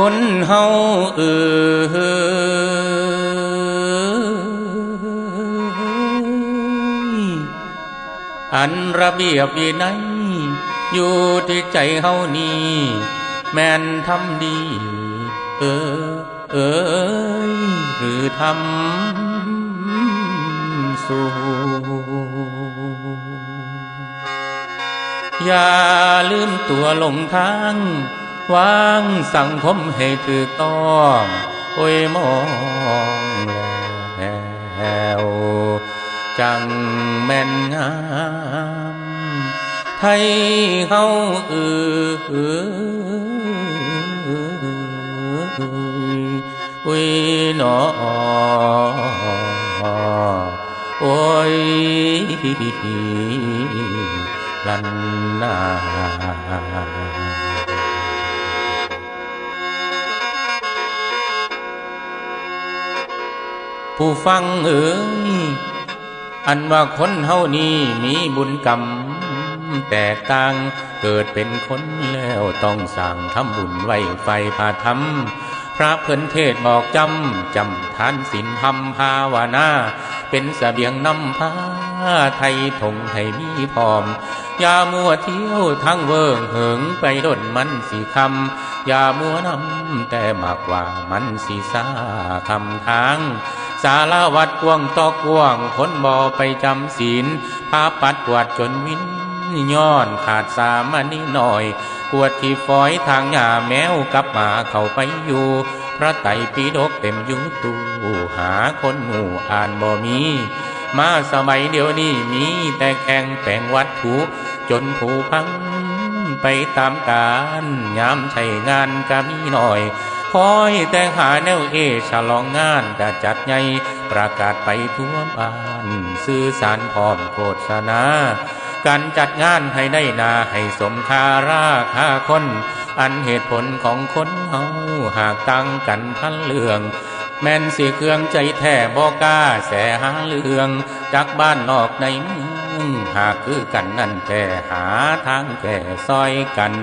คนเฮาเอออันระเบียบวินัยอยู่ที่ใจเฮานี่แม่นทำดี เออ เอยหรือทำสูอย่าลืมตัวหลงทาง วางสังคมให้ถูกต้องโอ้ยมองแล้วจังแม่นงาม ไทยเฮาเออเอออุ้ยหนอโอ้ยลันนา ผู้ฟังเอ๋ยอันว่าคนเฮานี้มีบุญกรรม แตกต่างเกิดเป็นคนแล้วต้องสั่งทำบุญไว้ไฟพาธรรมพระเพิ่นเทศบอกจำ จำทานศีลธรรมภาวนา เป็นสเสบียงนำพาไทยทงให้มีพร้อม อย่ามัวเที่ยวทั้งเวิงเหิงไปดนมันสีคำ อย่ามัวนำแต่มากว่ามันสีสาคำทาง สารวัดกวงตอกกวงคนบ่อไปจำศีลพาปัดกวาดจนวินย้อนขาดสามานิหน่อยกวดที่ฝอยทางหญ้าแมวกับหมาเข้าไปอยู่ พระไตรปิฎกเต็มยูตูหาคนหมู่อ่านบ่มี มาสมัยเดียวนี้มีแต่แข่งแปลงวัตถุ จนผูพังไปตามการยามใช้งานก็มีหน่อย คอยแต่หาแนวเอฉลองงานก็จัดใหญ่ประกาศไปทั่วบ้านสื่อสารพร้อมโฆษณาการจัดงานให้ได้นาให้สมคาราคาคน อันเหตุผลของคนเฮาหากตั้งกันพันเรื่องแม่นสีเครื่องใจแท้บอกล้าแสหาเรื่องจากบ้านนอกในเมือง หากคือกันนั่นแต่หาทางแก่ซอยกัน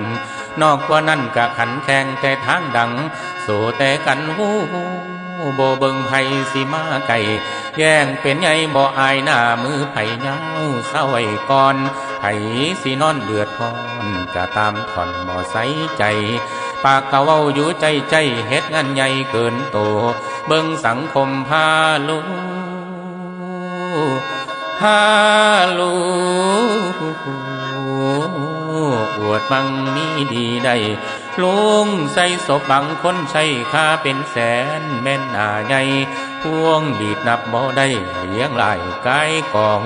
นอกกว่านั้นกะขันแข่งแต่ทางดัง สู่แต่กันหูโบเบิงไผสิมาไก่แย่งเป็นไงบ่อายหน้ามือไผเงาเศร้าไว้ก่อนไผสินอนเดือดพอนกะตามถอนบ่ใสใจ ปากกะเว้าอยู่ใจใจเฮ็ดงานใหญ่เกินโต เบิงสังคมพาลู พาลูอวดบังมีดีได้ลุงใส่ศพบางคนใช้ค่าเป็นแสนแม่นหนาใหญ่พวงดีดนับบ่ได้เลี้ยงหลายกายกอง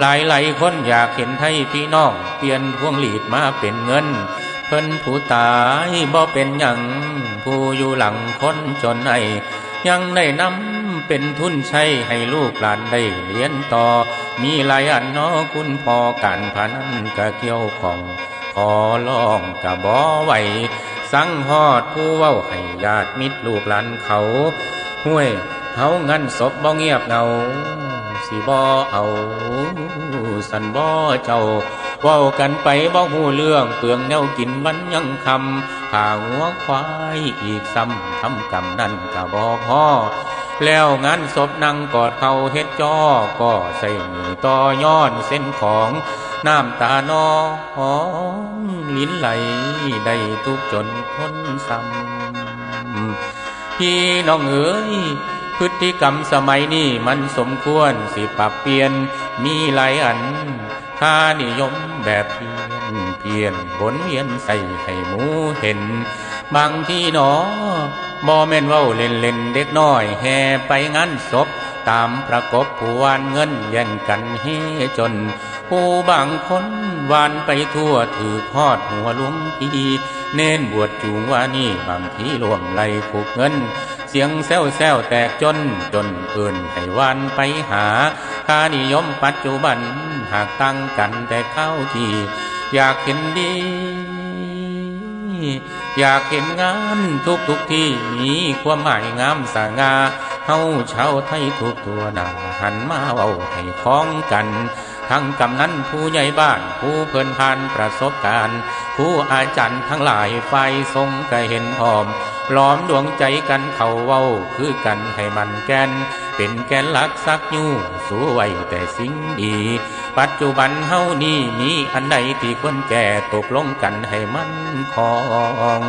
หลายหลายคนอยากเห็นไทยพี่น้องเปลี่ยนพวงหลีดมาเป็นเงิน เพิ่นผู้ตายบ่เป็นหยังผู้อยู่หลังคนจนไอยังได้นำ เป็นทุนใช้ให้ลูกหลานได้เรียนต่อ มีหลายอันนอคุณพอการพนันกะเกี่ยวของขอลองกะบ่ไหวสั่งฮอดผู้เว้าให้ญาติมิตรลูกหลานเขาห้วยเฮางั้นศพบ่เงียบเงาสิบ่เอาสันบ่เจ้าเว้ากันไปบ่หูเรื่องเปลืองแนวกินวันยังคำข่าหัวควายอีกซ้ำทำกรรมนั่นกะบ่พอ แล้วงานศพนั่งกอดเขาเฮ็ดจอก็ใส่มือต่อย้อนเส้นของน้ำตานองลิ้นไหลได้ทุกจนพ้นซ้ำพี่น้องเอ๋ย พฤติกรรมสมัยนี้มันสมควรสิปรับเปลี่ยน มีหลายอัน ค่านิยมแบบเพียนเพียนวนเวียนใส่ให้หมูเห็น บางที่หนอบ่แม่นเว้าเล่นเล่นเด็กน้อยแห่ไปงานศพ ตามประกบผู้วานเงินแย่งกันเฮจน ผู้บางคนวานไปทั่วถือพอดหัวหลวงพีเน้นบวชจูงว่านี่บางทีรวมไหลผูกเงิน เสียงแซวแซวแตกจนจนเอื่นให้วานไปหาค่านิยมปัจจุบันหากตั้งกันแต่เข้าที่อยากเห็นดี อยากเห็นงานทุกทุกที่มีความหมายงามสง่าเฮาชาวไทยทุกตัวหนาหันมาเว้าให้คล้องกัน ทั้งกำนันผู้ใหญ่บ้าน ผู้เพิ่นผ่านประสบการณ์ ผู้อาจารย์ทั้งหลายไฟทรงก็เห็นพร้อมล้อมดวงใจกันเขาเว้า คือกันให้มันแกน เป็นแกนหลักสักยู่สู้ไว้แต่สิ่งดี ปัจจุบันเฮานี่มีอันใดที่ควรแก่ตกลงกันให้มันคอง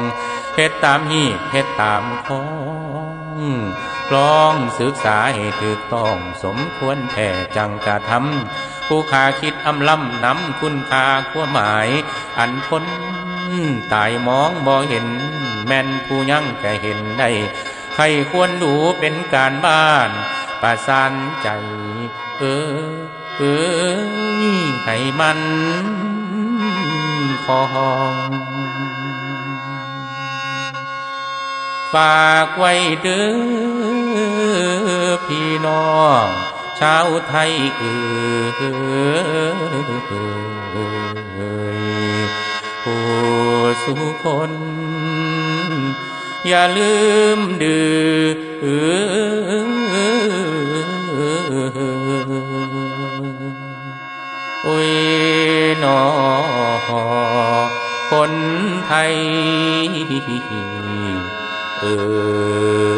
เฮ็ดตามฮีเฮ็ดตามของลองศึกษาให้ถูกต้องสมควรแท่จังกระทำ ผู้ขาคิดอำลำนำคุณค่าขั้วหมาย อันพ้นตายมองบ่เห็น แม่นผู้ยั่งก็เห็นได้ใครควรดูเป็นการบ้านประสานใจ เออเออให้มันคองฝากไว้เด้อพี่น้อง ชาวไทยเอ่ยผู้สุคน อย่าลืมดื้อโอ้ยหนอคนไทยเออ